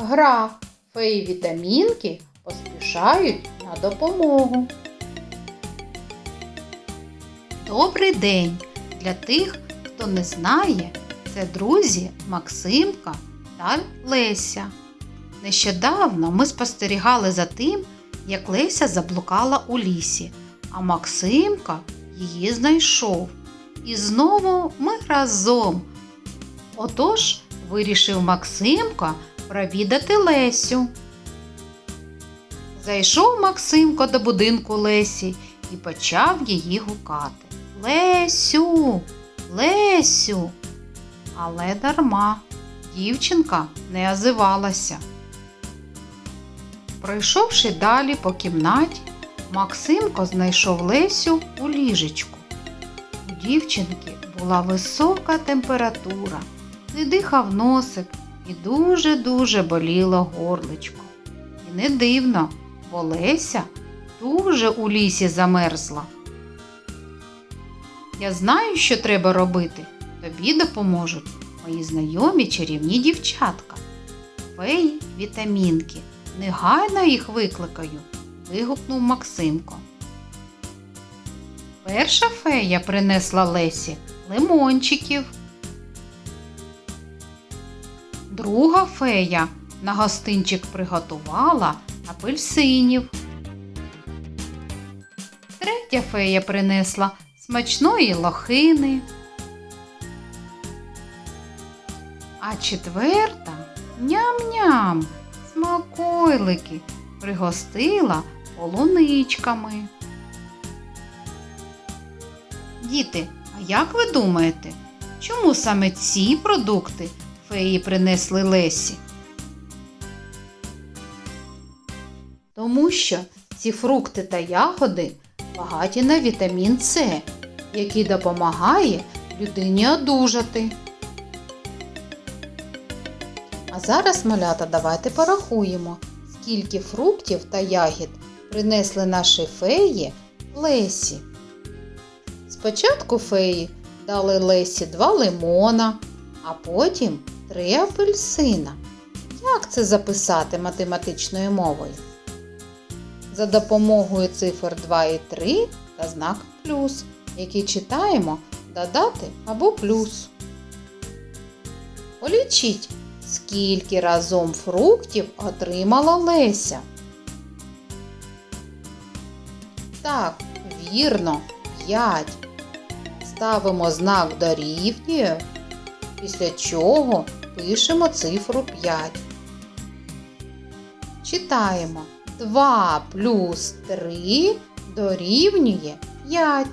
Гра. Феї вітамінки поспішають на допомогу. Добрий день! Для тих, хто не знає, це друзі Максимка та Леся. Нещодавно ми спостерігали за тим, як Леся заблукала у лісі, а Максимка її знайшов. І знову ми разом. Отож, вирішив Максимка провідати Лесю. Зайшов Максимко до будинку Лесі і почав її гукати. Лесю, Лесю. Але дарма дівчинка не озивалася. Пройшовши далі по кімнаті, Максимко знайшов Лесю у ліжечку. У дівчинки була висока температура, не дихав носик і дуже-дуже боліло горличко. І не дивно, бо Леся дуже у лісі замерзла. Я знаю, що треба робити. Тобі допоможуть мої знайомі чарівні дівчатка. Феї вітамінки. Негайно їх викликаю, вигукнув Максимко. Перша фея принесла Лесі лимончиків. Друга фея на гостинчик приготувала апельсинів. Третя фея принесла смачної лохини. А четверта ням-ням, смакойлики пригостила полуничками. Діти, а як ви думаєте, чому саме ці продукти феї принесли Лесі? Тому що ці фрукти та ягоди багаті на вітамін С, який допомагає людині одужати. А зараз, малята, давайте порахуємо, скільки фруктів та ягід принесли наші феї Лесі. Спочатку феї дали Лесі два лимона, а потім три апельсина. Як це записати математичною мовою? За допомогою цифр 2 і 3 та знак плюс, який читаємо додати або плюс. Полічіть, скільки разом фруктів отримала Леся. Так, вірно, 5. Ставимо знак дорівнює, після чого пишемо цифру 5. Читаємо 2 плюс 3 дорівнює 5.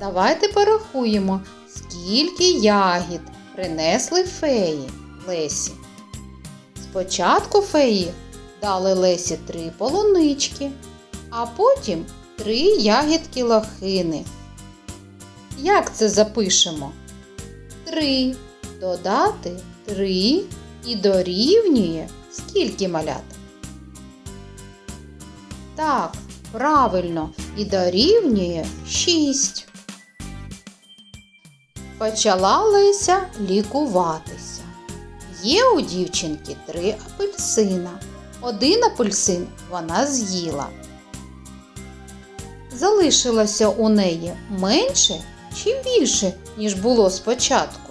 Давайте порахуємо, скільки ягід принесли феї Лесі. Спочатку феї дали Лесі три полунички, а потім три ягідки лохини. Як це запишемо? 3 додати 3 і дорівнює скільки малят? Так, правильно, і дорівнює 6. Почала Леся лікуватися. Є у дівчинки три апельсина. Один апельсин вона з'їла. Залишилося у неї менше чи більше, ніж було спочатку?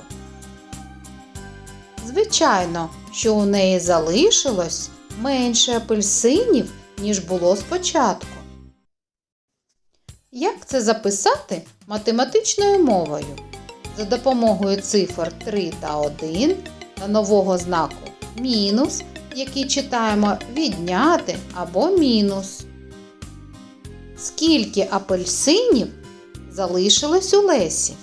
Звичайно, що у неї залишилось менше апельсинів, ніж було спочатку. Як це записати математичною мовою? За допомогою цифр 3 та 1 та нового знаку мінус, який читаємо відняти або мінус. Скільки апельсинів залишилось у Лесі?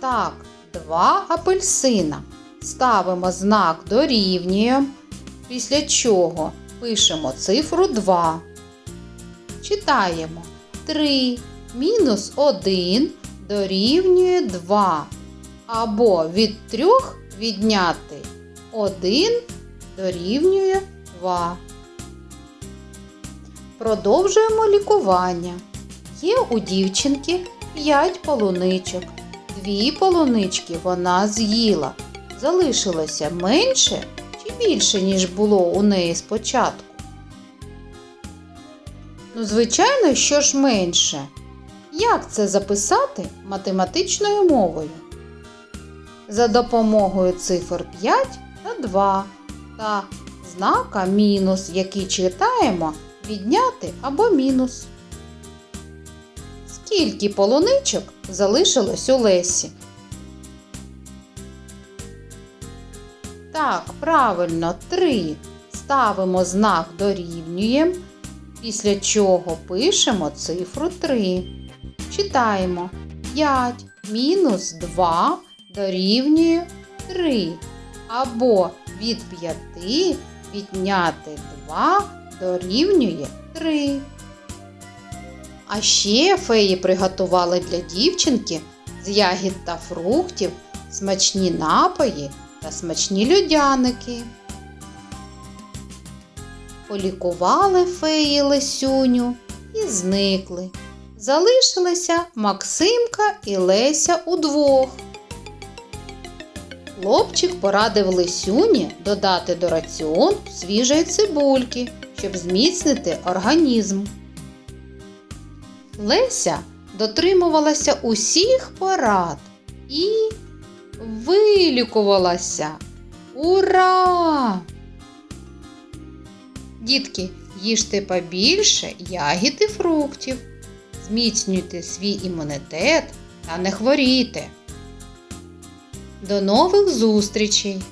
Так, два апельсина. Ставимо знак дорівнює, після чого пишемо цифру 2. Читаємо 3 мінус 1 дорівнює 2. Або від 3 відняти 1 дорівнює 2. Продовжуємо лікування. Є у дівчинки 5 полуничок. Дві полунички вона з'їла. залишилося менше чи більше, ніж було у неї спочатку? Ну, звичайно, що ж менше. Як це записати математичною мовою? За допомогою цифр 5 та 2 та знака мінус, який читаємо відняти або мінус. Скільки полуничок залишилось у Лесі? Так, правильно, 3. Ставимо знак дорівнює, після чого пишемо цифру 3. Читаємо 5 мінус 2 дорівнює 3. Або від 5 відняти 2 дорівнює 3. А ще феї приготували для дівчинки з ягід та фруктів смачні напої та смачні льодяники. Полікували феї Лесюню і зникли. Залишилися Максимка і Леся удвох. Хлопчик порадив Лесюні додати до раціону свіжої цибульки, щоб зміцнити організм. Леся дотримувалася усіх порад і вилікувалася. Ура! Дітки, їжте побільше ягід і фруктів, зміцнюйте свій імунітет та не хворійте. До нових зустрічей!